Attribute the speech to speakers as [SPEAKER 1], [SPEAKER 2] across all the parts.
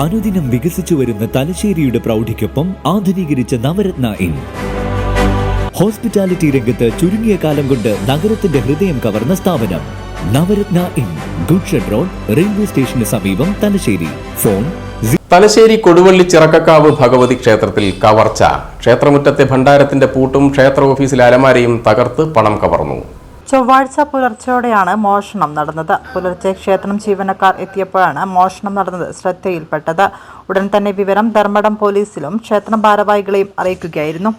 [SPEAKER 1] അനുദിനം വികസിച്ചു വരുന്ന തലശ്ശേരിയുടെ പ്രൗഢിക്കൊപ്പം ആധുനീകരിച്ച നവരത്ന ഇൻ. ഹോസ്പിറ്റാലിറ്റി രംഗത്ത് ചുരുങ്ങിയ കാലം കൊണ്ട് നഗരത്തിന്റെ ഹൃദയം കവർന്ന സ്ഥാപനം. Navaratna inn. Goods shed road railway സ്റ്റേഷന് സമീപം തലശ്ശേരി. ഫോൺ
[SPEAKER 2] തലശ്ശേരി കൊടുവള്ളി ചിറക്കക്കാവ് ഭഗവതി ക്ഷേത്രത്തിൽ കവർച്ച. ക്ഷേത്രമുറ്റത്തെ ഭണ്ഡാരത്തിന്റെ പൂട്ടും ക്ഷേത്ര ഓഫീസിലെ അലമാരയും തകർത്ത് പണം കവർന്നു.
[SPEAKER 3] ചൊവ്വാഴ്ച പുലർച്ചെയോടെയാണ് മോഷണം നടന്നത്. പുലർച്ചെ ക്ഷേത്രം ജീവനക്കാർ എത്തിയപ്പോഴാണ് മോഷണം നടന്നത് ശ്രദ്ധയിൽപ്പെട്ടത്. ഉടൻ തന്നെ വിവരം ധർമ്മടം പോലീസിലും ക്ഷേത്രം ഭാരവാഹികളെയും അറിയിക്കുകയായിരുന്നു.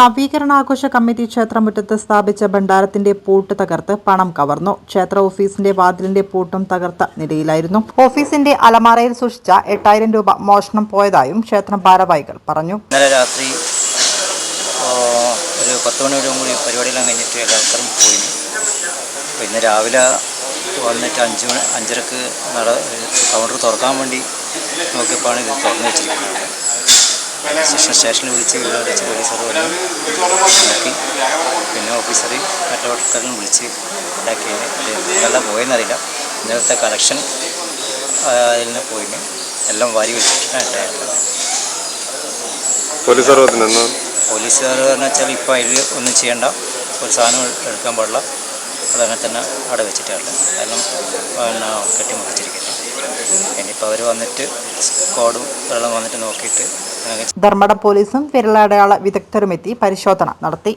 [SPEAKER 3] നവീകരണാഘോഷ കമ്മിറ്റി ക്ഷേത്രമുറ്റത്ത് സ്ഥാപിച്ച ഭണ്ഡാരത്തിന്റെ പൂട്ട് തകർത്ത് പണം കവർന്നു. ക്ഷേത്ര ഓഫീസിന്റെ വാതിലിന്റെ പൂട്ടും തകർത്ത നിലയിലായിരുന്നു. ഓഫീസിന്റെ അലമാറയിൽ സൂക്ഷിച്ച എട്ടായിരം രൂപ മോഷണം പോയതായും ക്ഷേത്രം ഭാരവാഹികൾ പറഞ്ഞു.
[SPEAKER 4] ഇന്നലെ രാത്രി ഒരു പത്ത് മണിയോടും കൂടി പരിപാടിയെല്ലാം കഴിഞ്ഞിട്ട് എല്ലാവർക്കും പോയി. ഇന്ന് രാവിലെ വന്നിട്ട് അഞ്ച് മണി അഞ്ചരക്ക് നട കൗണ്ടർ തുറക്കാൻ വേണ്ടി നോക്കിയപ്പോഴാണ് ഇത് തുറന്നു വെച്ചിരിക്കുന്നത്. സ്റ്റേഷൻ സ്റ്റേഷനിൽ വിളിച്ച് വിളിച്ച് പോലീസർ വന്നു നോക്കി. പിന്നെ ഓഫീസർ മറ്റോട്ടറിനും വിളിച്ച് ഇതാക്കി എല്ലാം പോയെന്നറിയില്ല. ഇന്നലത്തെ കളക്ഷൻ അതിൽ നിന്ന് പോയിന്. എല്ലാം വാരി വെച്ചിട്ടാണ് ഉണ്ടായത്
[SPEAKER 2] പോലീസ് നിന്ന്
[SPEAKER 4] പോലീസുകാർ എന്ന് വെച്ചാൽ ഇപ്പോൾ അതിൽ ഒന്നും ചെയ്യണ്ട. ഒരു സാധനം എടുക്കാൻ പാടില്ല. അതങ്ങനെ തന്നെ അവിടെ വെച്ചിട്ടാണ്. എല്ലാം പിന്നെ കെട്ടിമുട്ടിച്ചിരിക്കുന്നത് ഇനിയിപ്പോൾ അവർ വന്നിട്ട് സ്ക്വാഡും വെള്ളം വന്നിട്ട് നോക്കിയിട്ട്
[SPEAKER 3] ധർമ്മട പോലീസും വിരലടയാള വിദഗ്ധരുമെത്തി പരിശോധന നടത്തി.